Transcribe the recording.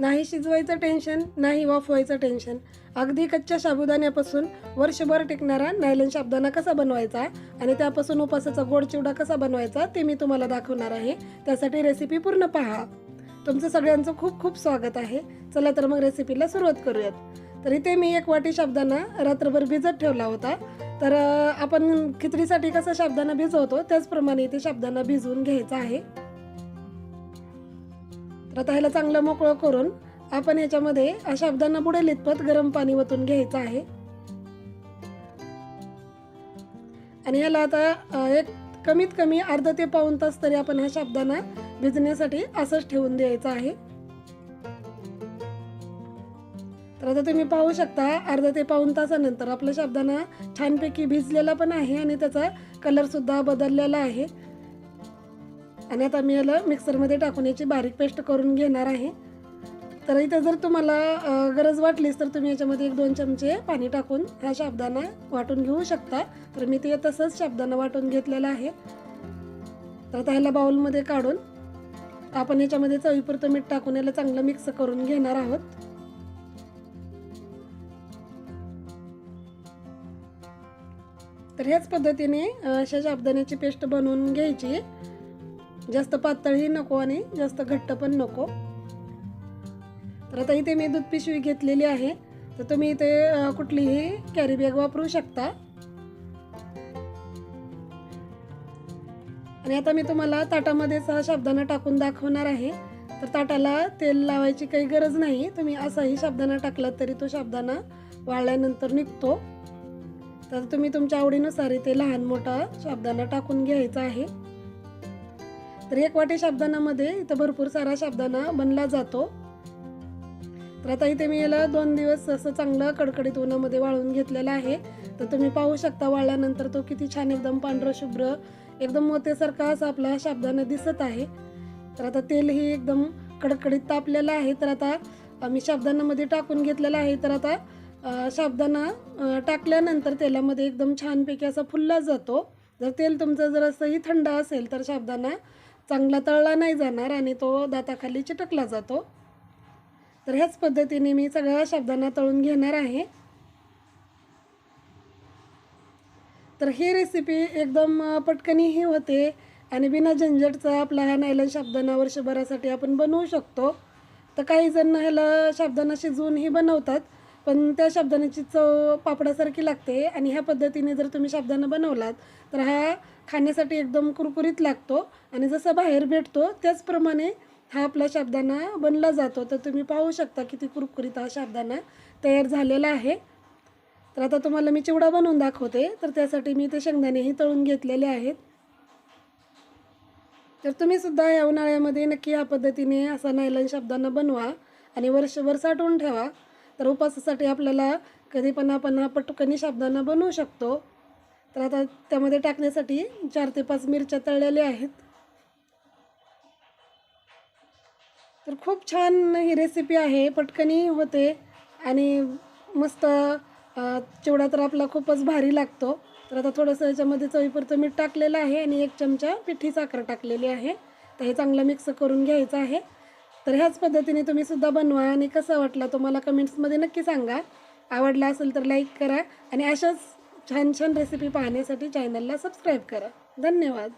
नाही शिजवायचं टेन्शन नाही वाफवायचं टेन्शन अगदी कच्च्या साबुदाण्यापासून वर्षभर टिकणारा नायलन साबुदाणा कसा बनवायचा आणि त्यापासून उपासाचा गोड चिवडा कसा बनवायचा ते मी तुम्हाला दाखवणार आहे. त्यासाठी रेसिपी पूर्ण पहा. तुमचं सगळ्यांचं खूप खूप स्वागत आहे. चला तर मग रेसिपीला सुरुवात करूयात. तर इथे मी एक वाटी साबुदाणा रात्रभर भिजत ठेवला होता. तर आपण खिचडीसाठी कसा साबुदाणा भिजवतो त्याचप्रमाणे इथे साबुदाणा भिजवून घ्यायचा आहे. तर आता ह्याला चांगलं मोकळं करून आपण ह्याच्यामध्ये शब्दांना बुडेल इतपत गरम पाणी वतून घ्यायचं आहे. आणि ह्याला आता एक कमीत कमी अर्धा ते पाऊन तास तरी आपण ह्या शब्दांना भिजण्यासाठी असंच ठेवून द्यायचं आहे. तर आता तुम्ही पाहू शकता अर्धा ते पाऊन तासानंतर आपलं शब्दांना छानपैकी भिजलेला पण आहे आणि त्याचा कलरसुद्धा बदललेला आहे. आणि आता मी याला मिक्सरमध्ये टाकून याची बारीक पेस्ट करून घेणार आहे. तर इथं जर तुम्हाला गरज वाटलीच तर तुम्ही याच्यामध्ये एक दोन चमचे पाणी टाकून ह्या साबुदाणा वाटून घेऊ शकता. तर मी ते तसंच साबुदाणा वाटून घेतलेलं आहे. तर आता ह्याला बाउलमध्ये काढून आपण याच्यामध्ये चवीपुरतं मीठ टाकून याला चांगलं मिक्स करून घेणार आहोत. तर ह्याच पद्धतीने अशा शाबदाण्याची पेस्ट बनवून घ्यायची. जास्त पातळही नको आणि जास्त घट्ट पण नको. तर आता इथे मी दूध पिशवी घेतलेली आहे. तर तुम्ही इथे कुठलीही कॅरी बॅग वापरू शकता. आणि आता मी तुम्हाला ताटामध्येच हा साबुदाणा टाकून दाखवणार आहे. तर ताटाला तेल लावायची काही गरज नाही. तुम्ही असाही साबुदाणा टाकला तरी तो साबुदाणा वाळल्यानंतर निघतो. तर तुम्ही तुमच्या आवडीनुसार इथे लहान मोठा साबुदाणा टाकून घ्यायचा आहे. तर एकवाटे वाटी इथं भरपूर सारा शब्दाना बनला जातो. तर आता इथे मी याला दोन दिवस असं चांगलं कडकडीत उन्हामध्ये वाळून घेतलेलं आहे. तर तुम्ही पाहू शकता वाळल्यानंतर तो किती छान एकदम पांढरं शुभ्र एकदम मोत्यासारखा असा आपला साबुदाणा दिसत आहे. तर आता तेलही एकदम कडकडीत तापलेलं आहे. तर आता आम्ही साबुदाण्यामध्ये टाकून घेतलेलं आहे. तर आता अ, टाकल्यानंतर तेलामध्ये एकदम छानपैकी असा फुलला जातो. जर तेल तुमचं जर असंही थंड असेल तर साबुदाणा चांगला तळला नाही जाणार आणि तो दाताखाली चिटकला जातो. तर ह्याच पद्धतीने मी सगळ्या साबुदाणा तळून घेणार आहे. तर ही रेसिपी एकदम पटकनही पटकनीही होते आणि बिना झंझटचा आपला हा नायलन शाबदाना वर्षभरासाठी आपण बनवू शकतो. तर काही जण ह्याला शाबदाना शिजवूनही बनवतात. पण त्या साबुदाण्याची चव पापडासारखी लागते आणि ह्या पद्धतीने जर तुम्ही साबुदाणा बनवलात तर हा खाण्यासाठी एकदम कुरकुरीत लागतो आणि जसं बाहेर भेटतो त्याचप्रमाणे हा आपला साबुदाणा बनला जातो. तर तुम्ही पाहू शकता किती कुरकुरीत हा साबुदाणा तयार झालेला आहे. तर आता तुम्हाला मी चिवडा बनवून दाखवते. तर त्यासाठी मी ते शेंगदाणेही तळून घेतलेले आहेत. तर तुम्ही सुद्धा या उन्हाळ्यामध्ये नक्की या पद्धतीने असा नायलन साबुदाणा बनवा आणि वर्षभर साठवून ठेवा. तर उपासासाठी आपल्याला कधी पण आपण हा पटकनी साबुदाणा बनवू शकतो. तर आता त्यामध्ये टाकण्यासाठी चार ते पाच मिरच्या तळलेल्या आहेत. तर खूप छान ही रेसिपी आहे पटकनी होते आणि मस्त चिवडा तर आपला खूपच भारी लागतो. तर आता थोडंसं याच्यामध्ये चवीपुरतं मीठ टाकलेलं आहे आणि एक चमचा पिठी साखर टाकलेली आहे. तर हे चांगलं मिक्स करून घ्यायचं आहे. तर ह्याच पद्धतीने तुम्ही सुद्धा बनवा आणि कसा वाटला तुम्हाला कमेंट्समध्ये नक्की सांगा. आवडला असेल तर लाईक करा आणि अशाच छान छान रेसिपी पाहण्यासाठी चॅनलला सबस्क्राईब करा. धन्यवाद.